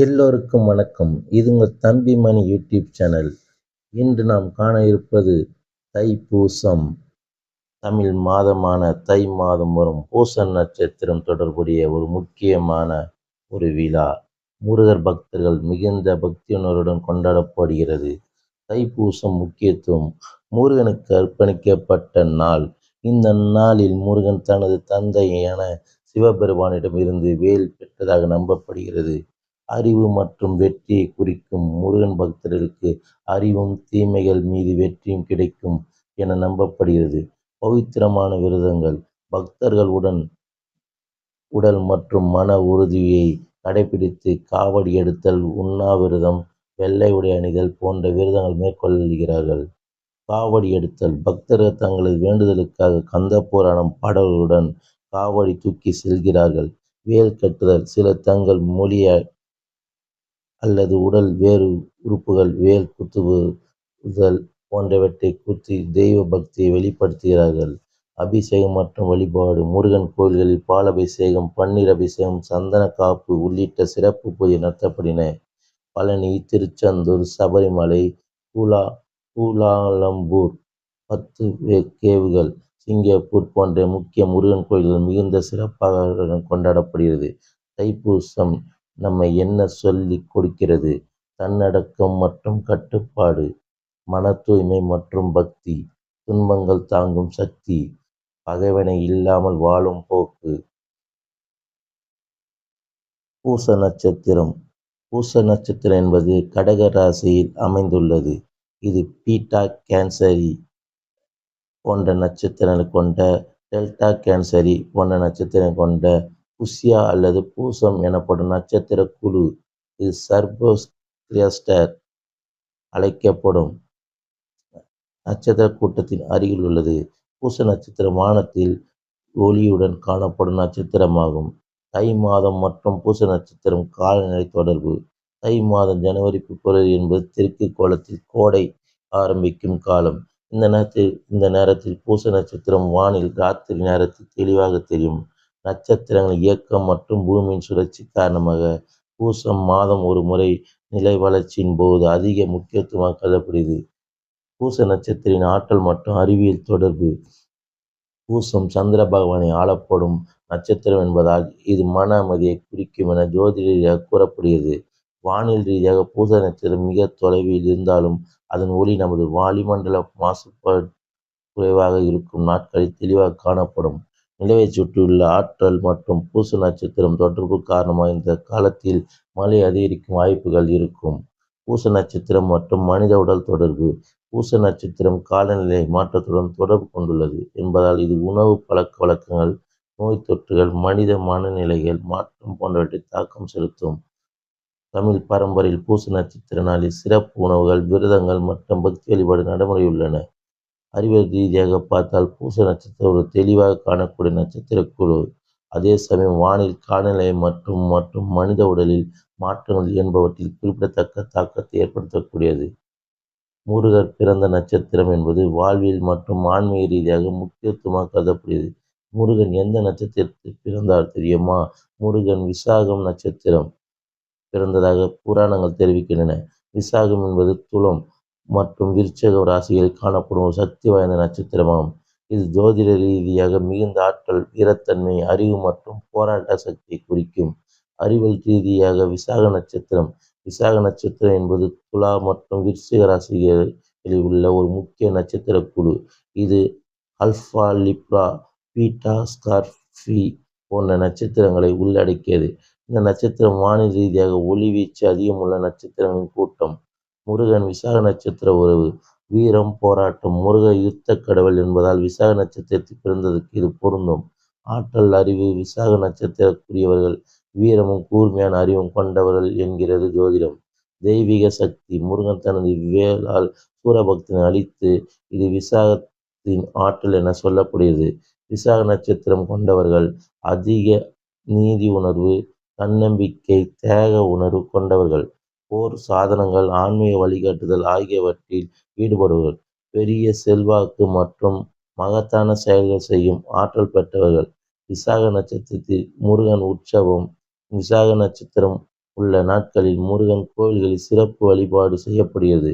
எல்லோருக்கும் வணக்கம். இது உங்கள் தம்பி மணி யூடியூப் சேனல். இன்று நாம் காண இருப்பது தைப்பூசம். தமிழ் மாதமான தை மாதம் வரும் பூச நட்சத்திரம் தொடர்புடைய ஒரு முக்கியமான ஒரு விழா. முருகர் பக்தர்கள் மிகுந்த பக்தியுணர்வுடன் கொண்டாடப்படுகிறது. தைப்பூசம் முக்கியத்துவம். முருகனுக்கு அர்ப்பணிக்கப்பட்ட நாள். இந்த நாளில் முருகன் தனது தந்தையான சிவபெருமானிடம் இருந்து வேல் பெற்றதாக நம்பப்படுகிறது. அறிவு மற்றும் வெற்றியை குறிக்கும் முருகன் பக்தர்களுக்கு அறிவும் தீமைகள் மீது வெற்றியும் கிடைக்கும் என நம்பப்படுகிறது. பவித்திரமான விரதங்கள் பக்தர்கள் உடன் உடல் மற்றும் மன உறுதியை கடைபிடித்து காவடி எடுத்தல் உண்ணாவிரதம் வெள்ளை உடை அணிதல் போன்ற விரதங்கள் மேற்கொள்கிறார்கள். காவடி எடுத்தல் பக்தர்கள் தங்களது வேண்டுதலுக்காக கந்த புராணம் பாடல்களுடன் காவடி தூக்கி செல்கிறார்கள். வேல் கட்டுதல் சிலர் தங்கள் மொழியை அல்லது உடல் வேறு உறுப்புகள் வேல் குத்துதல் போன்றவற்றை குத்தி தெய்வ பக்தியை வெளிப்படுத்துகிறார்கள். அபிஷேகம் மற்றும் வழிபாடு முருகன் கோயில்களில் பாலபிஷேகம் பன்னீர் அபிஷேகம் சந்தன காப்பு உள்ளிட்ட சிறப்பு பூஜை நடத்தப்படின. பழனி திருச்செந்தூர் சபரிமலை கூலா கூலாலம்பூர் பத்து கேவுகள் சிங்கப்பூர் போன்ற முக்கிய முருகன் கோயில்கள் மிகுந்த சிறப்பாக கொண்டாடப்படுகிறது. தைப்பூசம் நம்மை என்ன சொல்லி கொடுக்கிறது? தன்னடக்கம் மற்றும் கட்டுப்பாடு மன தூய்மை மற்றும் பக்தி துன்பங்கள் தாங்கும் சக்தி பகைவனை இல்லாமல் வாழும் போக்கு. பூச நட்சத்திரம். பூச நட்சத்திரம் என்பது கடக ராசியில் அமைந்துள்ளது. இது பீட்டா கேன்சரி போன்ற நட்சத்திரங்கள் கொண்ட டெல்டா கேன்சரி போன்ற நட்சத்திரம் கொண்ட புஷ்யா அல்லது பூசம் எனப்படும் நட்சத்திர குழு இது சர்போஸ்கிரியஸ்டர் அழைக்கப்படும். நட்சத்திர கூட்டத்தின் அருகில் உள்ளது. பூச நட்சத்திரம் வானத்தில் ஒளியுடன் காணப்படும் நட்சத்திரமாகும். தை மாதம் மற்றும் பூச நட்சத்திரம் காலநிலை தொடர்பு. தை மாதம் ஜனவரி பிப்ரவரி என்பது தெற்கு கோலத்தில் கோடை ஆரம்பிக்கும் காலம். இந்த நேரத்தில் இந்த நேரத்தில் பூச நட்சத்திரம் வானில் ராத்திரி நேரத்தில் தெளிவாக தெரியும். நட்சத்திரங்கள் இயக்கம் மற்றும் பூமியின் சுழற்சி காரணமாக பூசம் மாதம் ஒரு முறை நிலை வளர்ச்சியின் போது அதிக முக்கியத்துவமாக கருதப்படுகிறது. பூச நட்சத்திரின் ஆற்றல் மற்றும் அறிவியல் தொடர்பு. பூசம் சந்திர பகவானை ஆளப்படும் நட்சத்திரம் என்பதால் இது மன அமைதியை குறிக்கும் என ஜோதிட ரீதியாக கூறப்படுகிறது. வானில் ரீதியாக பூச நட்சத்திரம் மிக தொலைவில் இருந்தாலும் அதன் ஒளி நமது வாலிமண்டல மாசுபாடு குறைவாக இருக்கும் நாட்களில் தெளிவாக காணப்படும். நிலவை சுற்றியுள்ள ஆற்றல் மற்றும் பூச நட்சத்திரம் தொடர்பு காரணமாக இந்த காலத்தில் மழை அதிகரிக்கும் வாய்ப்புகள் இருக்கும். பூச நட்சத்திரம் மற்றும் மனித உடல் தொடர்பு. பூச நட்சத்திரம் காலநிலை மாற்றத்துடன் தொடர்பு கொண்டுள்ளது என்பதால் இது உணவு பழக்க வழக்கங்கள் நோய் தொற்றுகள் மனித மனநிலைகள் மாற்றம் போன்றவற்றை தாக்கம் செலுத்தும். தமிழ் பரம்பரையில் பூச நட்சத்திர நாளில் சிறப்பு உணவுகள் விரதங்கள் மற்றும் பக்தி வழிபாடு நடைமுறை உள்ளன. அறிவியல் ரீதியாக பார்த்தால் பூச நட்சத்திரம் ஒரு தெளிவாக காணக்கூடிய நட்சத்திர குழு. அதே சமயம் வானில் காலநிலை மற்றும் மற்றும் மனித உடலில் மாற்றங்கள் என்பவற்றில் குறிப்பிடத்தக்க தாக்கத்தை ஏற்படுத்தக்கூடியது. முருகர் பிறந்த நட்சத்திரம் என்பது வாழ்வியல் மற்றும் ஆன்மீக ரீதியாக முக்கியத்துவமாக கருதப்படுகிறது முருகன் எந்த நட்சத்திரத்தில் பிறந்தார் தெரியுமா? முருகன் விசாகம் நட்சத்திரம் பிறந்ததாக புராணங்கள் தெரிவிக்கின்றன. விசாகம் என்பது துலம் மற்றும் விருச்சக ராசியில் காணப்படும் ஒரு சக்தி வாய்ந்த நட்சத்திரமாகும் இது ஜோதிட ரீதியாக மிகுந்த ஆற்றல் வீரத்தன்மை அறிவு மற்றும் போராட்ட சக்தியை குறிக்கும். அறிவியல் ரீதியாக விசாக நட்சத்திரம். விசாக நட்சத்திரம் என்பது துலா மற்றும் விருச்சிக ராசிகளில் உள்ள ஒரு முக்கிய நட்சத்திர குழு இது அல்ஃபா லிப்ரா பீட்டா ஸ்கார்பி போன்ற நட்சத்திரங்களை உள்ளடக்கியது. இந்த நட்சத்திரம் வானில் ரீதியாக ஒளி வீச்சு அதிகமுள்ள நட்சத்திரங்களின் கூட்டம். முருகன் விசாக நட்சத்திர உறவு. வீரம் போராட்டம் முருக யுத்த கடவுள் என்பதால் விசாக நட்சத்திரத்தில் பிறந்ததற்கு இது பொருந்தும். ஆற்றல் அறிவு விசாக நட்சத்திரக்குரியவர்கள் வீரமும் கூர்மையான அறிவும் கொண்டவர்கள் என்கிறது ஜோதிடம். தெய்வீக சக்தி முருகன் தனது வேளால் சூரபக்தனை அழித்து இது விசாகத்தின் ஆற்றல் என சொல்லக்கூடியது. விசாக நட்சத்திரம் கொண்டவர்கள் அதிக நீதி உணர்வு தன்னம்பிக்கை தேக உணர்வு கொண்டவர்கள். போர் சாதனங்கள் ஆன்மீக வழிகாட்டுதல் ஆகியவற்றில் ஈடுபடுவர் பெரிய செல்வாக்கு மற்றும் மகத்தான செயல்கள் செய்யும் ஆற்றல் பெற்றவர்கள் விசாக நட்சத்திரத்தில் முருகன் உற்சவம் விசாக நட்சத்திரம் உள்ள நாட்களில் முருகன் கோவில்களில் சிறப்பு வழிபாடு செய்யப்படுகிறது.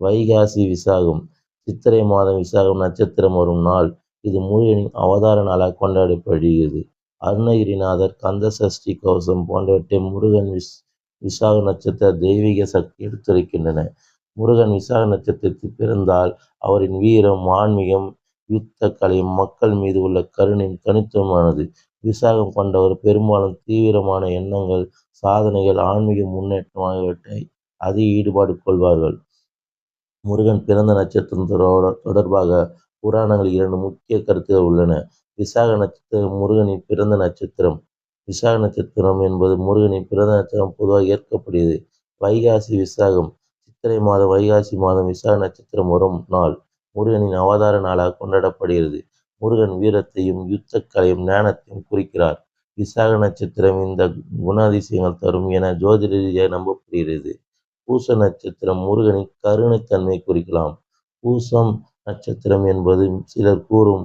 வைகாசி விசாகம் சித்திரை மாதம் விசாகம் நட்சத்திரம் வரும் நாள் இது முருகனின் அவதார நாளாக கொண்டாடப்படுகிறது. அருணகிரிநாதர், கந்த சஷ்டி கவசம் போன்றவற்றை முருகன் விஸ் விசாக நட்சத்திர தெய்வீக சக்தி எடுத்துரைக்கின்றன. முருகன் விசாக நட்சத்திரத்தில் பிறந்தால் அவரின் வீரம், ஆன்மீகம், யுத்த கலை, மக்கள் மீது உள்ள கருணையும் தனித்துவமானது. விசாகம் கொண்டவர் பெரும்பாலும் தீவிரமான எண்ணங்கள், சாதனைகள், ஆன்மீக முன்னேற்றம் ஆகியவற்றை அதிக ஈடுபாடு கொள்வார்கள். முருகன் பிறந்த நட்சத்திரம் தொடர்பாக புராணங்கள் இரண்டு முக்கிய கருத்துகள் உள்ளன. விசாக நட்சத்திரம் முருகனின் பிறந்த நட்சத்திரம். விசாக நட்சத்திரம் என்பது முருகனின் பிறந்த நட்சத்திரம் பொதுவாக ஏற்கப்படுகிறது. வைகாசி விசாகம் சித்திரை மாதம் வைகாசி மாதம் விசாக நட்சத்திரம் வரும் நாள் முருகனின் அவதார நாளாக கொண்டாடப்படுகிறது. முருகன் வீரத்தையும், யுத்த கலையும் ஞானத்தையும் குறிக்கிறார். விசாக நட்சத்திரம் இந்த குணாதிசயங்கள் தரும் என ஜோதிட ரீதியாக நம்பப்படுகிறது. பூச நட்சத்திரம் முருகனின் கருணைத்தன்மை குறிக்கலாம். பூசம் நட்சத்திரம் என்பது சிலர் கூறும்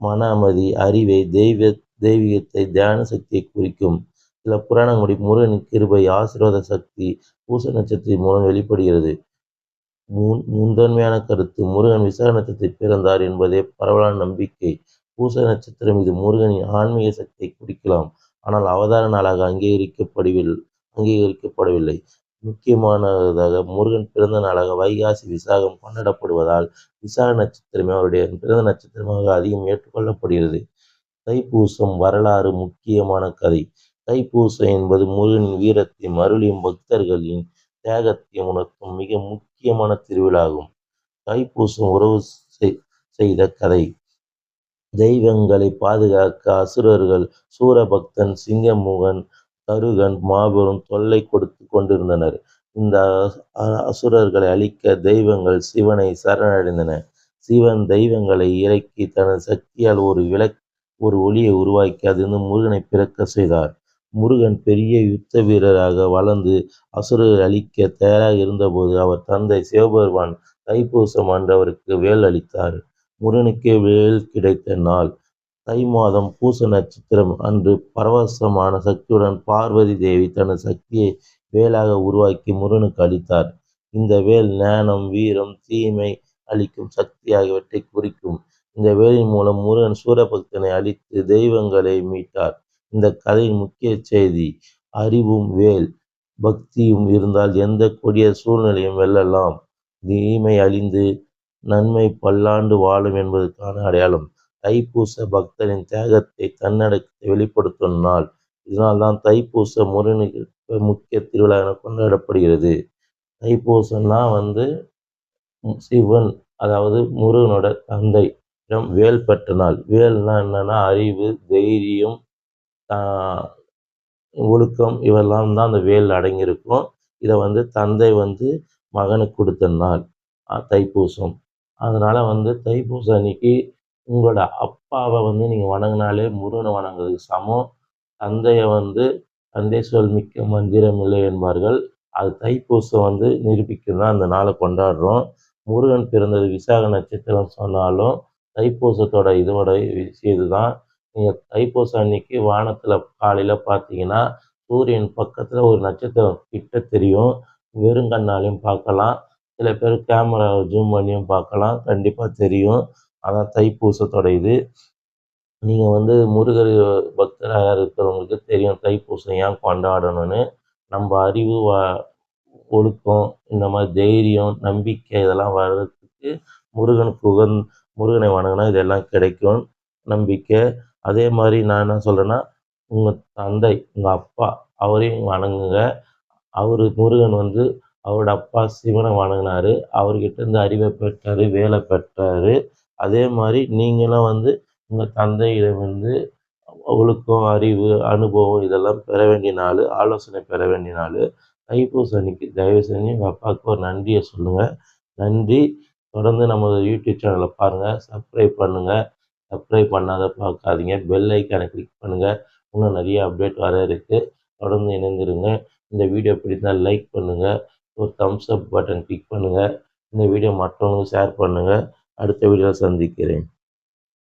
மன அமைதி, அறிவை, தெய்வ தெய்வீகத்தை, தியான சக்தியை குறிக்கும். சில புராணங்களில் முருகனின் கிருபை, ஆசீர்வாத சக்தி பூச நட்சத்திரத்தின் மூலம் வெளிப்படுகிறது. முதன்மையான கருத்து முருகன் விசாக நட்சத்திரத்தில் பிறந்தார் என்பதே பரவலான நம்பிக்கை. பூச நட்சத்திரம் இது முருகனின் ஆன்மீக சக்தியை குறிக்கலாம். ஆனால் அவதார நாளாக அங்கீகரிக்கப்படவில்லை. முக்கியமானதாக முருகன் பிறந்த நாளாக வைகாசி விசாகம் கொண்டாடப்படுவதால் விசாக நட்சத்திரமே அவருடைய பிறந்த நட்சத்திரமாக அதிகம் ஏற்றுக்கொள்ளப்படுகிறது. தைப்பூசம் வரலாறு முக்கியமான கதை தைப்பூசம் என்பது முருகனின் வீரத்தையும், அருளையும், பக்தர்களின் தியாகத்தையும் உணர்த்தும் மிக முக்கியமான திருவிழாகும். தைப்பூசம் உறவு செய்த கதை தெய்வங்களை பாதுகாக்க அசுரர்கள் சூரபக்தன், சிங்கமுகன், கருகன் மாபெரும் தொல்லை கொடுத்து கொண்டிருந்தனர். இந்த அசுரர்களை அழிக்க தெய்வங்கள் சிவனை சரணடைந்தன. சிவன் தெய்வங்களை இறக்கி தனது சக்தியால் ஒரு விளக்கு ஒரு ஒளியை உருவாக்கி அதிலிருந்து முருகனை பிறக்க செய்தார். முருகன் பெரிய யுத்த வீரராக வளர்ந்து அசுரர் அழிக்க தயாராக இருந்தபோது அவர் தந்தை சிவபெருமான் தைப்பூசம் அன்று அவருக்கு வேல் அளித்தார். முருகனுக்கே வேல் கிடைத்த நாள் தை மாதம் பூச நட்சத்திரம் அன்று பரவசமான சக்தியுடன் பார்வதி தேவி தனது சக்தியை வேலாக உருவாக்கி முருகனுக்கு அளித்தார். இந்த வேல் ஞானம், வீரம், தீமை அளிக்கும் சக்தி ஆகியவற்றை குறிக்கும். இந்த வேலின் மூலம் முருகன் சூரபக்தனை அழித்து தெய்வங்களை மீட்டார். இந்த கதையின் முக்கிய செய்தி அறிவும் வேல், பக்தியும் இருந்தால் எந்த கொடிய சூழ்நிலையும் வெல்லலாம். தீமை அழிந்து நன்மை பல்லாண்டு வாழும் என்பதற்கான அடையாளம். தைப்பூச பக்தரின் தியாகத்தை, தன்னடக்கத்தை வெளிப்படுத்தும் நாள். இதனால்தான் தைப்பூச முருகனுக்கு முக்கிய திருவிழா என கொண்டாடப்படுகிறது. தைப்பூசம்னா வந்து சிவன் அதாவது முருகனோட தந்தை வேல் பெற்ற நாள். வேல்னா என்னன்னா அறிவு, தைரியம், ஒழுக்கம் இவெல்லாம் தான் அந்த வேல் அடங்கியிருக்கும். இதை வந்து தந்தை வந்து மகனுக்கு கொடுத்த நாள் தைப்பூசம். அதனால வந்து தைப்பூசம் அன்னைக்கு உங்களோட அப்பாவை வந்து நீங்கள் வணங்கினாலே முருகனை வணங்குறதுக்கு சமம். தந்தையை வந்து தந்தை சொல் மிக்க மந்திரம் இல்லை என்பார்கள். அது தைப்பூசம் வந்து நிரூபிக்கும் தான் அந்த நாளை கொண்டாடுறோம். முருகன் பிறந்தது விசாக நட்சத்திரம் சொன்னாலும் தைப்பூசத்தோட இதோட விஷயம் இதுதான். நீங்கள் தைப்பூசம் அன்னைக்கு வானத்தில் காலையில் பார்த்தீங்கன்னா சூரியன் பக்கத்தில் ஒரு நட்சத்திரம் கிட்ட தெரியும். வெறுங்கண்ணாலையும் பார்க்கலாம். சில பேர் கேமரா ஜூம் பண்ணியும் பார்க்கலாம். கண்டிப்பாக தெரியும். அதான் தைப்பூசத்தோட இது. நீங்கள் வந்து முருகர் பக்தராக இருக்கிறவங்களுக்கு தெரியும் தைப்பூசம் ஏன் கொண்டாடணும்னு. நம்ம அறிவு வா ஒழுக்கம் இந்த மாதிரி தைரியம், நம்பிக்கை இதெல்லாம் வர்றதுக்கு முருகனுக்கு உகந் முருகனை வணங்கினா இதெல்லாம் கிடைக்கும் நம்பிக்கை. அதே மாதிரி நான் என்ன சொல்கிறேன்னா உங்கள் தந்தை, உங்கள் அப்பா அவரையும் வணங்குங்க. அவர் முருகன் வந்து அவரோட அப்பா சிவனை வணங்கினார் அவர்கிட்ட இருந்து அறிவை பெற்றார், வேலை பெற்றார். அதே மாதிரி நீங்களும் வந்து உங்கள் தந்தையிடமிருந்து ஒழுக்கம், அறிவு, அனுபவம் இதெல்லாம் பெற வேண்டிய நாள். ஆலோசனை பெற வேண்டிய நாள். தைப்பூச அன்னைக்கு தயவு செஞ்சு எங்கள் அப்பாவுக்கு ஒரு நன்றியை சொல்லுங்கள். நன்றி. தொடர்ந்து நமது யூடியூப் சேனலை பாருங்கள். சப்ஸ்கிரைப் பண்ணுங்கள். சப்ஸ்கிரைப் பண்ணாத பார்க்காதீங்க. பெல் ஐக்கானை கிளிக் பண்ணுங்கள். இன்னும் நிறைய அப்டேட் வர இருக்குது. தொடர்ந்து இணைந்திருங்க. இந்த வீடியோ பிடித்தால் லைக் பண்ணுங்கள். ஒரு தம்ஸ் அப் பட்டன் கிளிக் பண்ணுங்கள். இந்த வீடியோ மற்றவங்களுக்கு ஷேர் பண்ணுங்கள். அடுத்த வீடியோவில் சந்திக்கிறேன்.